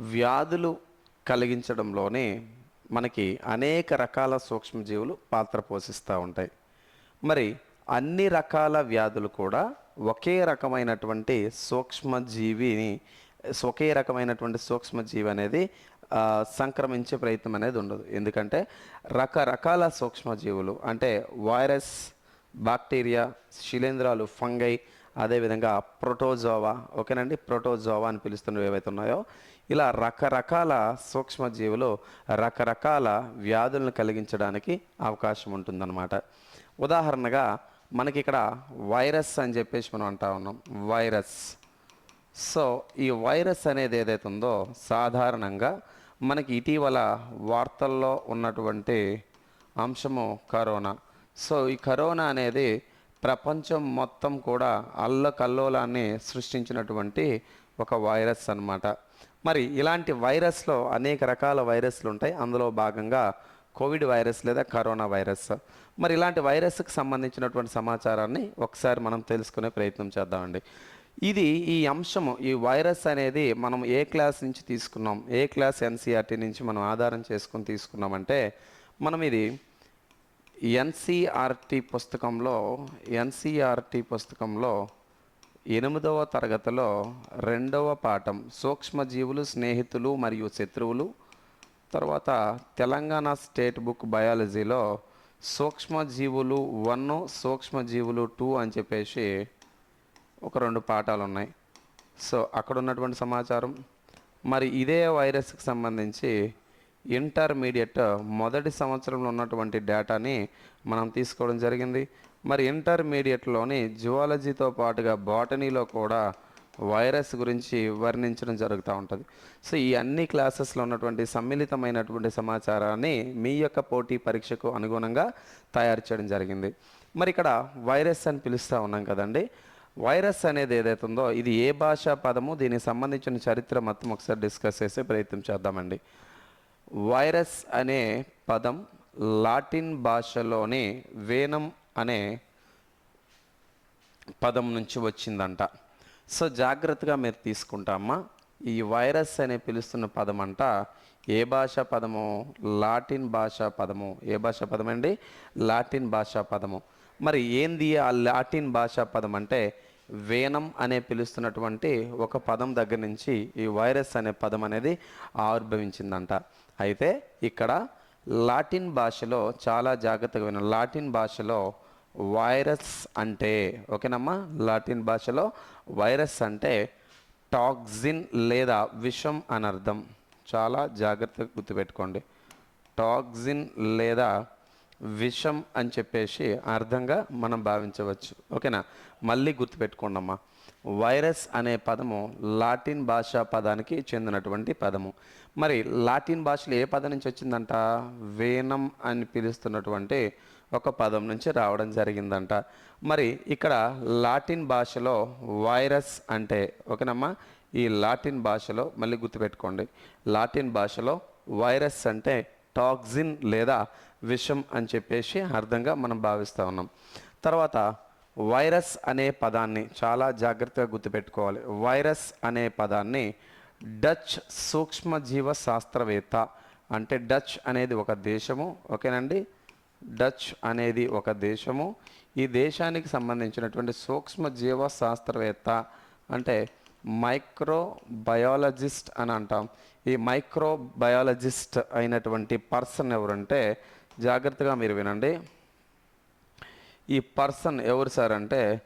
వ్యాధులు కలిగించడంలోనే మనకి అనేక రకాల సూక్ష్మజీవులు పాత్ర పోషిస్తూ ఉంటాయి. మరి అన్ని రకాల వ్యాధులు కూడా ఒకే రకమైనటువంటి సూక్ష్మజీవిని ఒకే రకమైనటువంటి సూక్ష్మజీవి అనేది సంక్రమించే ప్రయత్నం అనేది ఉండదు. ఎందుకంటే రకరకాల సూక్ష్మజీవులు అంటే వైరస్ బాక్టీరియా శిలీంధ్రాలు ఫంగై అదేవిధంగా ప్రోటోజోవా ఓకేనండి? ప్రోటోజోవా అని పిలుస్తున్నవి ఏవైతే ఉన్నాయో ఇలా రకరకాల సూక్ష్మజీవులు రకరకాల వ్యాధులను కలిగించడానికి అవకాశం ఉంటుందన్నమాట. ఉదాహరణగా మనకి ఇక్కడ వైరస్ అని చెప్పేసి మనం అంటా ఉన్నాం. వైరస్. సో ఈ వైరస్ అనేది ఏదైతే ఉందో సాధారణంగా మనకి ఇటీవల వార్తల్లో ఉన్నటువంటి అంశము కరోనా. సో ఈ కరోనా అనేది ప్రపంచం మొత్తం కూడా అల్లకల్లోలాన్ని సృష్టించినటువంటి ఒక వైరస్ అన్నమాట. మరి ఇలాంటి వైరస్లో అనేక రకాల వైరస్లు ఉంటాయి. అందులో భాగంగా కోవిడ్ వైరస్ లేదా కరోనా వైరస్. మరి ఇలాంటి వైరస్కి సంబంధించినటువంటి సమాచారాన్ని ఒకసారి మనం తెలుసుకునే ప్రయత్నం చేద్దామండి. ఇది ఈ అంశము ఈ వైరస్ అనేది మనం ఏ క్లాస్ నుంచి తీసుకున్నాం? ఏ క్లాస్ ఎన్సీఆర్టీ నుంచి మనం ఆధారం చేసుకుని తీసుకున్నామంటే మనం ఇది ఎన్సీఆర్టీ పుస్తకంలో ఎన్సీఆర్టీ పుస్తకంలో ఎనిమిదవ తరగతిలో రెండవ పాఠం సూక్ష్మజీవులు స్నేహితులు మరియు శత్రువులు తర్వాత తెలంగాణ స్టేట్ బుక్ బయాలజీలో సూక్ష్మజీవులు వన్ సూక్ష్మజీవులు టూ అని చెప్పేసి ఒక రెండు పాఠాలు ఉన్నాయి సో అక్కడ ఉన్నటువంటి సమాచారం. మరి ఇదే వైరస్కి సంబంధించి ఇంటర్మీడియట్ మొదటి సంవత్సరంలో ఉన్నటువంటి డేటాని మనం తీసుకోవడం జరిగింది. మరి ఇంటర్మీడియట్లోని జువాలజీతో పాటుగా బాటనీలో కూడా వైరస్ గురించి వర్ణించడం జరుగుతూ ఉంటుంది. సో ఈ అన్ని క్లాసెస్లో ఉన్నటువంటి సమ్మిళితమైనటువంటి సమాచారాన్ని మీ యొక్క పోటీ పరీక్షకు అనుగుణంగా తయారు చేయడం జరిగింది. మరి ఇక్కడ వైరస్ అని పిలుస్తూ ఉన్నాం కదండి. వైరస్ అనేది ఏదైతే ఉందో ఇది ఏ భాషా పదము దీనికి సంబంధించిన చరిత్ర మొత్తం ఒకసారి డిస్కస్ చేసే ప్రయత్నం చేద్దామండి. వైరస్ అనే పదం లాటిన్ భాషలోని వేనం అనే పదం నుంచి వచ్చిందంట. సో జాగ్రత్తగా మీరు తీసుకుంటామా ఈ వైరస్ అనే పిలుస్తున్న పదం అంట ఏ భాషా పదము? లాటిన్ భాషా పదము. ఏ భాషా పదం అండి లాటిన్ భాషా పదము. మరి ఏంది ఆ లాటిన్ భాషా పదం అంటే వేనం అనే పిలుస్తున్నటువంటి ఒక పదం దగ్గర నుంచి ఈ వైరస్ అనే పదం అనేది ఆవిర్భవించిందంట. అయితే ఇక్కడ లాటిన్ భాషలో చాలా జాగ్రత్తగా విన లాటిన్ భాషలో వైరస్ అంటే ఓకేనమ్మా? లాటిన్ భాషలో వైరస్ అంటే టాక్సిన్ లేదా విషం అని అర్థం. చాలా జాగ్రత్తగా గుర్తుపెట్టుకోండి. టాక్సిన్ లేదా విషం అని చెప్పేసి అర్థంగా మనం భావించవచ్చు. ఓకేనా? మళ్ళీ గుర్తుపెట్టుకోండి అమ్మా వైరస్ అనే పదము లాటిన్ భాషా పదానికి చెందినటువంటి పదము. మరి లాటిన్ భాషలో ఏ పదం నుంచి వచ్చిందంట? వేనం అని పిలుస్తున్నటువంటి ఒక పదం నుంచి రావడం జరిగిందంట. మరి ఇక్కడ లాటిన్ భాషలో వైరస్ అంటే ఓకేనమ్మా? ఈ లాటిన్ భాషలో మళ్ళీ గుర్తుపెట్టుకోండి. లాటిన్ భాషలో వైరస్ అంటే టాక్సిన్ లేదా విషం అని చెప్పేసి అర్థంగా మనం భావిస్తూ ఉన్నాం. తర్వాత వైరస్ అనే పదాన్ని చాలా జాగ్రత్తగా గుర్తుపెట్టుకోవాలి. వైరస్ అనే పదాన్ని డచ్ సూక్ష్మజీవ శాస్త్రవేత్త అంటే డచ్ అనేది ఒక దేశము ఓకేనండి? డచ్ అనేది ఒక దేశము. ఈ దేశానికి సంబంధించినటువంటి సూక్ష్మజీవ శాస్త్రవేత్త అంటే మైక్రో బయాలజిస్ట్ అని అంటాం. ఈ మైక్రో బయాలజిస్ట్ అయినటువంటి పర్సన్ ఎవరంటే జాగ్రత్తగా మీరు వినండి. ఈ పర్సన్ ఎవరు సార్ అంటే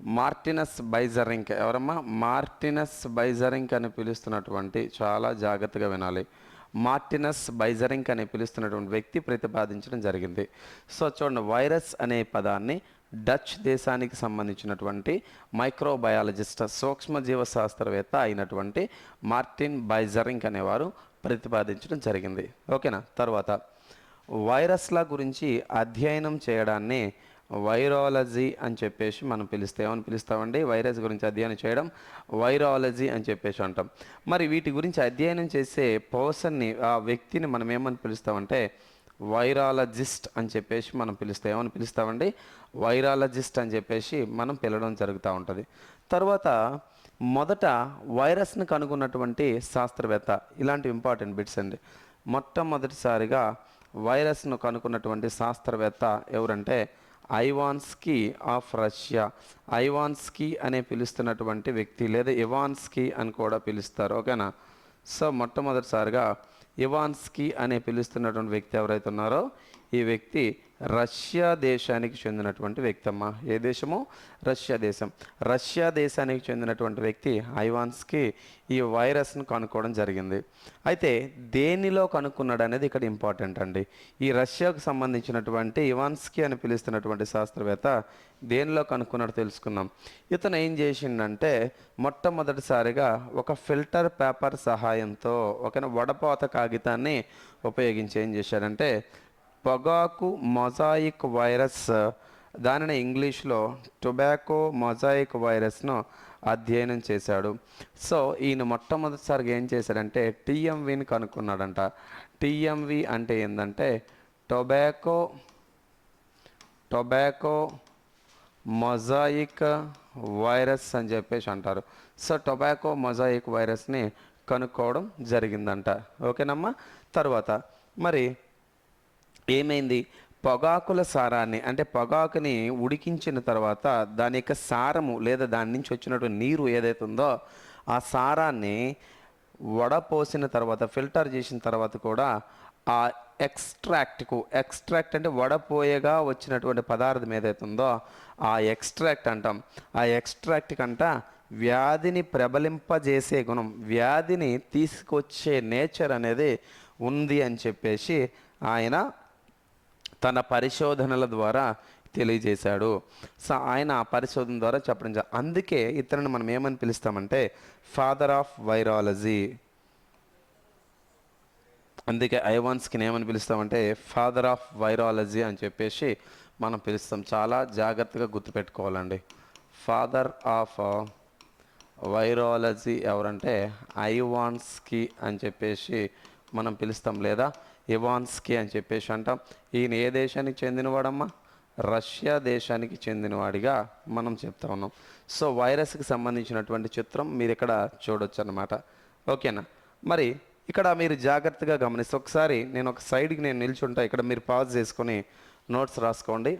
మార్టినస్ బైజరింక్. ఎవరమ్మా? మార్టినస్ బైజరింక్ అని పిలుస్తున్నటువంటి చాలా జాగ్రత్తగా వినాలి. మార్టినస్ బైజరింక్ అని పిలుస్తున్నటువంటి వ్యక్తి ప్రతిపాదించడం జరిగింది. సో చూడండి వైరస్ అనే పదాన్ని డచ్ దేశానికి సంబంధించినటువంటి మైక్రోబయాలజిస్ట్ సూక్ష్మజీవ శాస్త్రవేత్త అయినటువంటి మార్టిన్ బైజరింక్ అనేవారు ప్రతిపాదించడం జరిగింది. ఓకేనా? తర్వాత వైరస్ల గురించి అధ్యయనం చేయడాన్ని వైరాలజీ అని చెప్పేసి మనం పిలిస్తే ఏమని పిలుస్తామండి? వైరస్ గురించి అధ్యయనం చేయడం వైరాలజీ అని చెప్పేసి అంటాం. మరి వీటి గురించి అధ్యయనం చేసే పర్సన్ని ఆ వ్యక్తిని మనం ఏమని పిలుస్తామంటే వైరాలజిస్ట్ అని చెప్పేసి మనం పిలుస్తాం ఏమని పిలుస్తామండి? వైరాలజిస్ట్ అని చెప్పేసి మనం పిలవడం జరుగుతూ ఉంటుంది. తర్వాత మొదట వైరస్ని కనుగొన్నటువంటి శాస్త్రవేత్త ఇలాంటి ఇంపార్టెంట్ బిట్స్ అండి. మొట్టమొదటిసారిగా వైరస్ను కనుక్కున్నటువంటి శాస్త్రవేత్త ఎవరంటే ఐవాన్స్కి ఆఫ్ రష్యా. ఐవాన్స్కి అనే పిలుస్తున్నటువంటి వ్యక్తి లేదా ఇవాన్స్కి అని కూడా పిలుస్తారు. ఓకేనా? సో మొట్టమొదటిసారిగా ఇవాన్స్కి అనే పిలుస్తున్నటువంటి వ్యక్తి ఎవరైతే ఉన్నారో ఈ వ్యక్తి రష్యా దేశానికి చెందినటువంటి వ్యక్తి ఏ దేశము? రష్యా దేశం. రష్యా దేశానికి చెందినటువంటి వ్యక్తి ఐవాన్స్కి ఈ వైరస్ను కనుక్కోవడం జరిగింది. అయితే దేనిలో కనుక్కున్నాడు అనేది ఇక్కడ ఇంపార్టెంట్ అండి. ఈ రష్యాకు సంబంధించినటువంటి ఇవాన్స్కి అని పిలుస్తున్నటువంటి శాస్త్రవేత్త దేనిలో కనుక్కున్నాడు తెలుసుకుందాం. ఇతను ఏం చేసిండంటే మొట్టమొదటిసారిగా ఒక ఫిల్టర్ పేపర్ సహాయంతో ఒక వడపోత కాగితాన్ని ఉపయోగించి ఏం చేశాడంటే పొగాకు మొజాయిక్ వైరస్ దానిని ఇంగ్లీష్లో టొబాకో మొజాయిక్ వైరస్ను అధ్యయనం చేశాడు. సో ఈయన మొట్టమొదటిసారిగా ఏం చేశాడంటే టీఎంవిని కనుక్కున్నాడంట. టీఎంవి అంటే ఏంటంటే టొబాకో టొబాకో మొజాయిక్ వైరస్ అని చెప్పేసి అంటారు. సో టొబాకో మొజాయిక్ వైరస్ని కనుక్కోవడం జరిగిందంట. ఓకేనమ్మా? తర్వాత మరి ఏమైంది? పొగాకుల సారాన్ని అంటే పొగాకుని ఉడికించిన తర్వాత దాని యొక్క సారము లేదా దాని నుంచి వచ్చినటువంటి నీరు ఏదైతే ఉందో ఆ సారాన్ని వడపోసిన తర్వాత ఫిల్టర్ చేసిన తర్వాత కూడా ఆ ఎక్స్ట్రాక్ట్కు ఎక్స్ట్రాక్ట్ అంటే వడపోయగా వచ్చినటువంటి పదార్థం ఏదైతే ఉందో ఆ ఎక్స్ట్రాక్ట్ అంటాం. ఆ ఎక్స్ట్రాక్ట్ కంట వ్యాధిని ప్రబలింపజేసే గుణం వ్యాధిని తీసుకొచ్చే నేచర్ అనేది ఉంది అని చెప్పేసి ఆయన తన పరిశోధనల ద్వారా తెలియజేశాడు. సో ఆయన ఆ పరిశోధన ద్వారా చెప్పడం అందుకే ఇతరుని మనం ఏమని పిలుస్తామంటే ఫాదర్ ఆఫ్ వైరాలజీ అందుకే ఐవాన్స్కి ఏమని పిలుస్తామంటే ఫాదర్ ఆఫ్ వైరాలజీ అని చెప్పేసి మనం పిలుస్తాం. చాలా జాగ్రత్తగా గుర్తుపెట్టుకోవాలండి. ఫాదర్ ఆఫ్ వైరాలజీ ఎవరంటే ఐవాన్స్కి అని చెప్పేసి మనం పిలుస్తాం. లేదా ఇవాన్స్కి అని చెప్పేసి అంటాం. ఈయన ఏ దేశానికి చెందినవాడమ్మా? రష్యా దేశానికి చెందినవాడిగా మనం చెప్తా ఉన్నాం. సో వైరస్కి సంబంధించినటువంటి చిత్రం మీరు ఇక్కడ చూడొచ్చు అనమాట ఓకేనా? మరి ఇక్కడ మీరు జాగ్రత్తగా గమనిస్తే ఒకసారి నేను ఒక సైడ్కి నేను నిల్చుంటా. ఇక్కడ మీరు పాజ్ చేసుకొని నోట్స్ రాసుకోండి.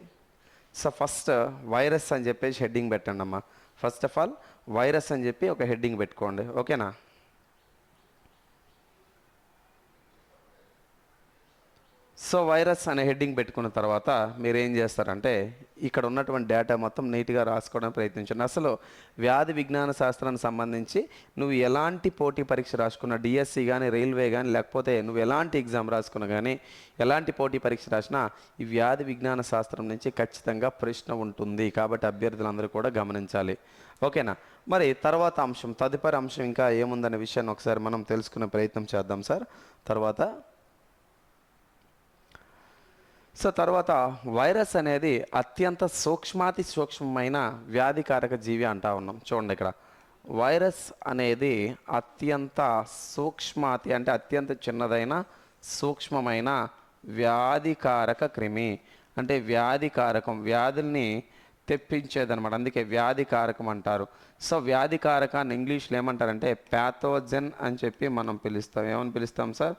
సో ఫస్ట్ వైరస్ అని చెప్పేసి హెడ్డింగ్ పెట్టండి అమ్మా ఫస్ట్ ఆఫ్ ఆల్ వైరస్ అని చెప్పి ఒక హెడ్డింగ్ పెట్టుకోండి. ఓకేనా? సో వైరస్ అనే హెడ్డింగ్ పెట్టుకున్న తర్వాత మీరు ఏం చేస్తారంటే ఇక్కడ ఉన్నటువంటి డేటా మొత్తం నీట్గా రాసుకోవడానికి ప్రయత్నించండి. అసలు వ్యాధి విజ్ఞాన శాస్త్రానికి సంబంధించి నువ్వు ఎలాంటి పోటీ పరీక్ష రాసుకున్నా డిఎస్సి కానీ రైల్వే కానీ లేకపోతే నువ్వు ఎలాంటి ఎగ్జామ్ రాసుకున్నా కానీ ఎలాంటి పోటీ పరీక్ష రాసినా ఈ వ్యాధి విజ్ఞాన శాస్త్రం నుంచి ఖచ్చితంగా ప్రశ్న ఉంటుంది. కాబట్టి అభ్యర్థులందరూ కూడా గమనించాలి. ఓకేనా? మరి తర్వాత అంశం తదుపరి అంశం ఇంకా ఏముందనే విషయాన్ని ఒకసారి మనం తెలుసుకునే ప్రయత్నం చేద్దాం సార్. తర్వాత సో తర్వాత వైరస్ అనేది అత్యంత సూక్ష్మాతి సూక్ష్మమైన వ్యాధికారక జీవి అంటా ఉన్నాం. చూడండి ఇక్కడ. వైరస్ అనేది అత్యంత సూక్ష్మాతి అంటే అత్యంత చిన్నదైన సూక్ష్మమైన వ్యాధికారక క్రిమి. అంటే వ్యాధికారకం వ్యాధుల్ని తెప్పించేదనమాట అందుకే వ్యాధికారకం అంటారు. సో వ్యాధికారకాన్ని ఇంగ్లీష్లో ఏమంటారంటే ప్యాథోజన్ అని చెప్పి మనం పిలుస్తాం. ఏమని పిలుస్తాం సార్?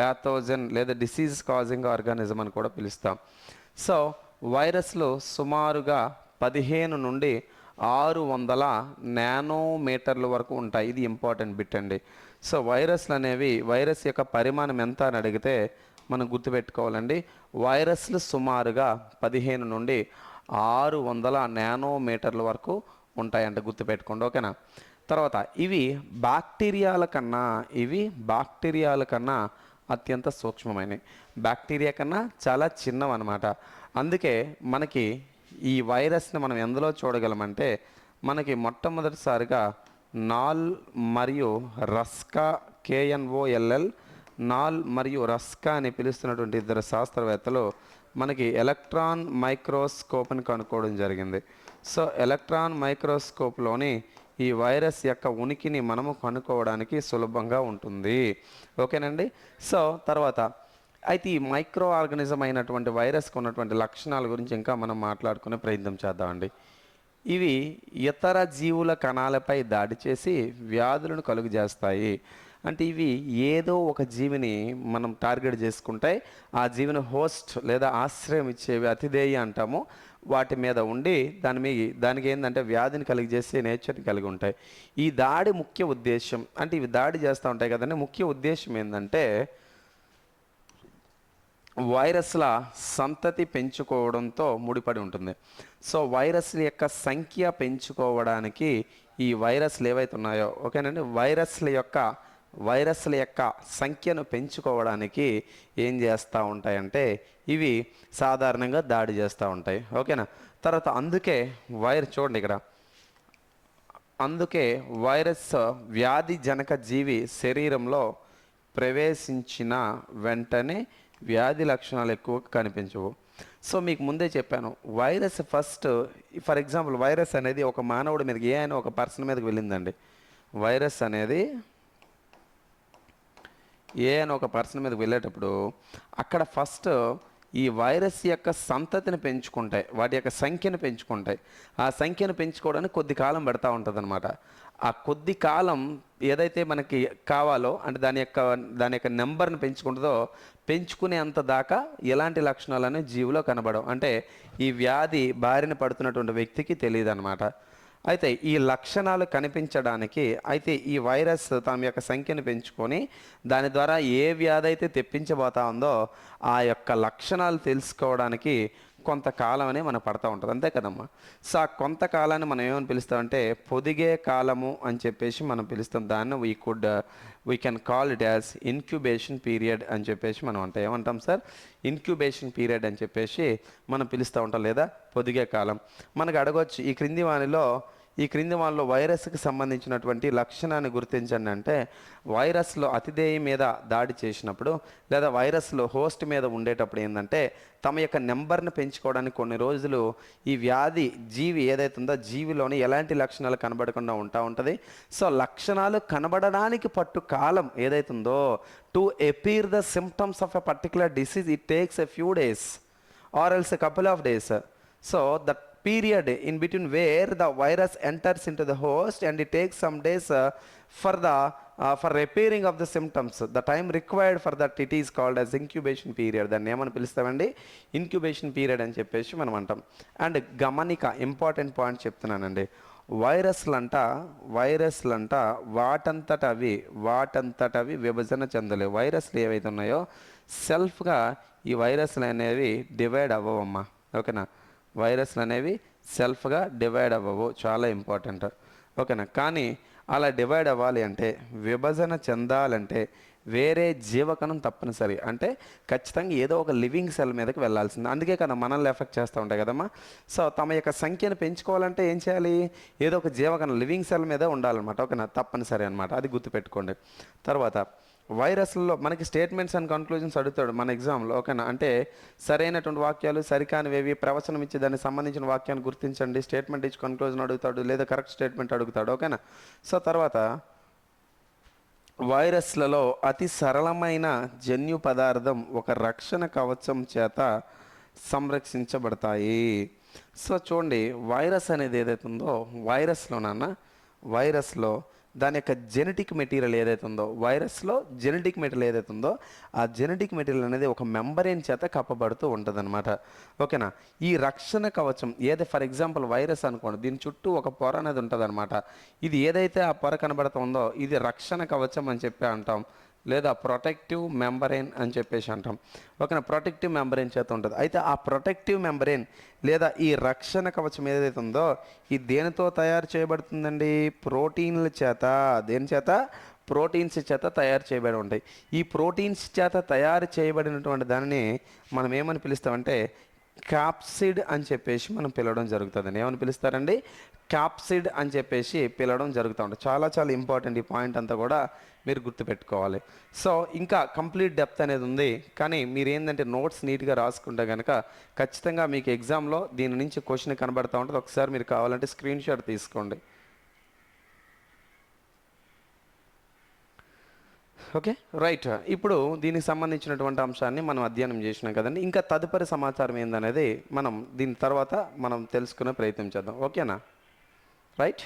ప్యాథోజన్ లేదా డిసీజ్ కాజింగ్ ఆర్గానిజం అని కూడా పిలుస్తాం. సో వైరస్లు సుమారుగా పదిహేను నుండి ఆరు వందల నానోమీటర్ల వరకు ఉంటాయి. ఇది ఇంపార్టెంట్ బిట్ అండి. సో వైరస్లు అనేవి వైరస్ యొక్క పరిమాణం ఎంత అని అడిగితే మనం గుర్తుపెట్టుకోవాలండి. వైరస్లు సుమారుగా పదిహేను నుండి ఆరు వందల నానోమీటర్ల వరకు ఉంటాయంటే గుర్తుపెట్టుకోండి. ఓకేనా తర్వాత ఇవి బ్యాక్టీరియాల కన్నా ఇవి బ్యాక్టీరియాల కన్నా అత్యంత సూక్ష్మమైనవి. బ్యాక్టీరియా కన్నా చాలా చిన్నవన్నమాట. అందుకే మనకి ఈ వైరస్ని మనం ఎందులో చూడగలమంటే మనకి మొట్టమొదటిసారిగా నాల్ మరియు రస్కా కేఎన్ఓఎల్ఎల్ నాల్ మరియు రస్కా అని పిలుస్తున్నటువంటి ఇద్దరు శాస్త్రవేత్తలు మనకి ఎలక్ట్రాన్ మైక్రోస్కోప్ని కనుక్కోవడం జరిగింది. సో ఎలక్ట్రాన్ మైక్రోస్కోప్లోని ఈ వైరస్ యొక్క ఉనికిని మనము కనుక్కోవడానికి సులభంగా ఉంటుంది. ఓకేనండి? సో తర్వాత అయితే ఈ మైక్రో ఆర్గనిజం అయినటువంటి వైరస్కి ఉన్నటువంటి లక్షణాల గురించి ఇంకా మనం మాట్లాడుకునే ప్రయత్నం చేద్దామండి. ఇవి ఇతర జీవుల కణాలపై దాడి చేసి వ్యాధులను కలుగు చేస్తాయి అంటే ఇవి ఏదో ఒక జీవిని మనం టార్గెట్ చేసుకుంటే ఆ జీవిని హోస్ట్ లేదా ఆశ్రయం ఇచ్చేవి అతిథేయి అంటాము. వాటి మీద ఉండి దాని మీ దానికి ఏంటంటే వ్యాధిని కలిగజేసే నేచర్ని కలిగి ఉంటాయి. ఈ దాడి ముఖ్య ఉద్దేశం అంటే ఇవి దాడి చేస్తూ ఉంటాయి కదండి. ముఖ్య ఉద్దేశం ఏంటంటే వైరస్ల సంతతి పెంచుకోవడంతో ముడిపడి ఉంటుంది. సో వైరస్ల యొక్క సంఖ్య పెంచుకోవడానికి ఈ వైరస్లు ఏవైతే ఉన్నాయో ఓకేనండి? వైరస్ల యొక్క వైరస్ల యొక్క సంఖ్యను పెంచుకోవడానికి ఏం చేస్తూ ఉంటాయంటే ఇవి సాధారణంగా దాడి చేస్తూ ఉంటాయి. ఓకేనా? తర్వాత అందుకే వైర్ చూడండి ఇక్కడ. అందుకే వైరస్ వ్యాధి జనక జీవి శరీరంలో ప్రవేశించిన వెంటనే వ్యాధి లక్షణాలు ఎక్కువ కనిపించవు. సో మీకు ముందే చెప్పాను virus first for example virus అనేది ఒక మానవుడి మీదకి ఏ అయినా ఒక పర్సన్ మీదకి వెళ్ళిందండి. వైరస్ అనేది ఏ అని ఒక పర్సన్ మీదకి వెళ్ళేటప్పుడు అక్కడ ఫస్ట్ ఈ వైరస్ యొక్క సంతతిని పెంచుకుంటాయి వాటి యొక్క సంఖ్యను పెంచుకుంటాయి. ఆ సంఖ్యను పెంచుకోవడానికి కొద్ది కాలం పెడతా ఉంటుంది ఆ కొద్ది కాలం ఏదైతే మనకి కావాలో అంటే దాని యొక్క దాని యొక్క నెంబర్ని పెంచుకుంటుందో పెంచుకునేంత దాకా ఎలాంటి లక్షణాలనే జీవిలో కనబడవు. అంటే ఈ వ్యాధి బారిన పడుతున్నటువంటి వ్యక్తికి తెలియదు అనమాట అయితే ఈ లక్షణాలు కనిపించడానికి అయితే ఈ వైరస్ తమ యొక్క సంఖ్యను పెంచుకొని దాని ద్వారా ఏ వ్యాధి అయితే తెప్పించబోతా ఉందో ఆ యొక్క లక్షణాలు తెలుసుకోవడానికి కొంతకాలం అనే మనం పడతా ఉంటుంది. అంతే కదమ్మా? సో ఆ కొంతకాలాన్ని మనం ఏమని పిలుస్తామంటే పొదిగే కాలము అని చెప్పేసి మనం పిలుస్తాం. దాన్ని we could we can call it as incubation period అని చెప్పేసి మనం అంటే. ఏమంటాం సార్? ఇన్క్యుబేషన్ పీరియడ్ అని చెప్పేసి మనం పిలుస్తూ ఉంటాం. లేదా పొదిగే కాలం. మనకు అడగొచ్చు. ఈ క్రింది వానిలో ఈ క్రింది వాళ్ళు వైరస్కి సంబంధించినటువంటి లక్షణాన్ని గుర్తించండి అంటే వైరస్లో అతిథేయి మీద దాడి చేసినప్పుడు లేదా వైరస్లో హోస్ట్ మీద ఉండేటప్పుడు ఏంటంటే తమ యొక్క నెంబర్ని పెంచుకోవడానికి కొన్ని రోజులు ఈ వ్యాధి జీవి ఏదైతే ఉందో జీవిలోని ఎలాంటి లక్షణాలు కనబడకుండా ఉంటా ఉంటుంది. సో లక్షణాలు కనబడడానికి పట్టు కాలం ఏదైతే ఉందో to appear the symptoms of a particular disease it takes a few days or else a couple of days so that period in between where the virus enters into the host and it takes some days uh, for the uh, for repairing of the symptoms the time required for that it is called as incubation period దాన్ని ఏమని పిలుస్తామండి incubation period అని చెప్పేసి మనం అంటాం and గమనిక important point చెప్తున్నానండి వైరస్లంట వైరస్లంట వాటంతట అవి వాటంతట అవి విభజన చెందలేవు వైరస్లు ఏవైతే ఉన్నాయో సెల్ఫ్గా ఈ వైరస్లు అనేవి డివైడ్ అవ్వవమ్మా ఓకేనా వైరస్లు అనేవి సెల్ఫ్గా డివైడ్ అవ్వవు. చాలా ఇంపార్టెంట్. ఓకేనా? కానీ అలా డివైడ్ అవ్వాలి అంటే విభజన చెందాలంటే వేరే జీవకణం తప్పనిసరి. అంటే ఖచ్చితంగా ఏదో ఒక లివింగ్ సెల్ మీదకి వెళ్ళాల్సింది. అందుకే కదా మనల్ని ఎఫెక్ట్ చేస్తూ ఉంటాయి కదమ్మా. సో తమ యొక్క సంఖ్యను పెంచుకోవాలంటే ఏం చేయాలి? ఏదో ఒక జీవకణం లివింగ్ సెల్ మీద ఉండాలన్నమాట. ఓకేనా? తప్పనిసరి అనమాట అది గుర్తుపెట్టుకోండి. తర్వాత వైరస్లలో మనకి స్టేట్మెంట్స్ అండ్ కన్క్లూజన్స్ అడుగుతాడు మన ఎగ్జామ్లో ఓకేనా? అంటే సరైనటువంటి వాక్యాలు సరికానివేవి ప్రవచనం ఇచ్చి దానికి సంబంధించిన వాక్యాన్ని గుర్తించండి స్టేట్మెంట్ ఇచ్చి కన్క్లూజన్ అడుగుతాడు లేదా కరెక్ట్ స్టేట్మెంట్ అడుగుతాడు ఓకేనా? సో తర్వాత వైరస్లలో అతి సరళమైన జన్యు పదార్థం ఒక రక్షణ కవచం చేత సంరక్షించబడతాయి. సో చూడండి వైరస్ అనేది ఏదైతే ఉందో వైరస్లో నాన్న వైరస్లో దాని యొక్క జెనెటిక్ మెటీరియల్ ఏదైతే ఉందో వైరస్లో జెనెటిక్ మెటీరియల్ ఏదైతే ఉందో ఆ జెనెటిక్ మెటీరియల్ అనేది ఒక మెంబరేన్ చేత కప్పబడుతూ ఉంటుందన్నమాట. ఓకేనా? ఈ రక్షణ కవచం ఏది ఫర్ ఎగ్జాంపుల్ వైరస్ అనుకోండి దీని చుట్టూ ఒక పొర అనేది ఉంటుందన్నమాట. ఇది ఏదైతే ఆ పొర కనబడుతుందో ఇది రక్షణ కవచం అని చెప్పి అంటాం. లేదా ప్రొటెక్టివ్ మెంబరేన్ అని చెప్పేసి అంటాం. ఓకేనా ప్రొటెక్టివ్ మెంబరేన్ చేత ఉంటుంది. అయితే ఆ ప్రొటెక్టివ్ మెంబరేన్ లేదా ఈ రక్షణ కవచం ఏదైతే ఉందో ఇది దేనితో తయారు చేయబడుతుందండి? ప్రోటీన్ల చేత. దేని చేత? ప్రోటీన్స్ చేత తయారు చేయబడి ఉంటాయి. ఈ ప్రోటీన్స్ చేత తయారు చేయబడినటువంటి దానిని మనం ఏమని పిలుస్తామంటే క్యాప్సిడ్ అని చెప్పేసి మనం పిలవడం జరుగుతుందండి. ఏమని పిలుస్తారండి? క్యాప్సిడ్ అని చెప్పేసి పిలవడం జరుగుతూ ఉంటుంది. చాలా చాలా ఇంపార్టెంట్ ఈ పాయింట్ అంతా కూడా మీరు గుర్తుపెట్టుకోవాలి. సో ఇంకా కంప్లీట్ డెప్త్ అనేది ఉంది. కానీ మీరు ఏంటంటే నోట్స్ నీట్గా రాసుకుంటే కనుక ఖచ్చితంగా మీకు ఎగ్జామ్లో దీని నుంచి క్వశ్చన్ కనబడతా ఉంటుంది. ఒకసారి మీరు కావాలంటే స్క్రీన్ షాట్ తీసుకోండి. ఓకే? రైట్ ఇప్పుడు దీనికి సంబంధించినటువంటి అంశాన్ని మనం అధ్యయనం చేసినాం కదండి. ఇంకా తదుపరి సమాచారం ఏందనేది మనం దీని తర్వాత మనం తెలుసుకునే ప్రయత్నం చేద్దాం. ఓకేనా? రైట్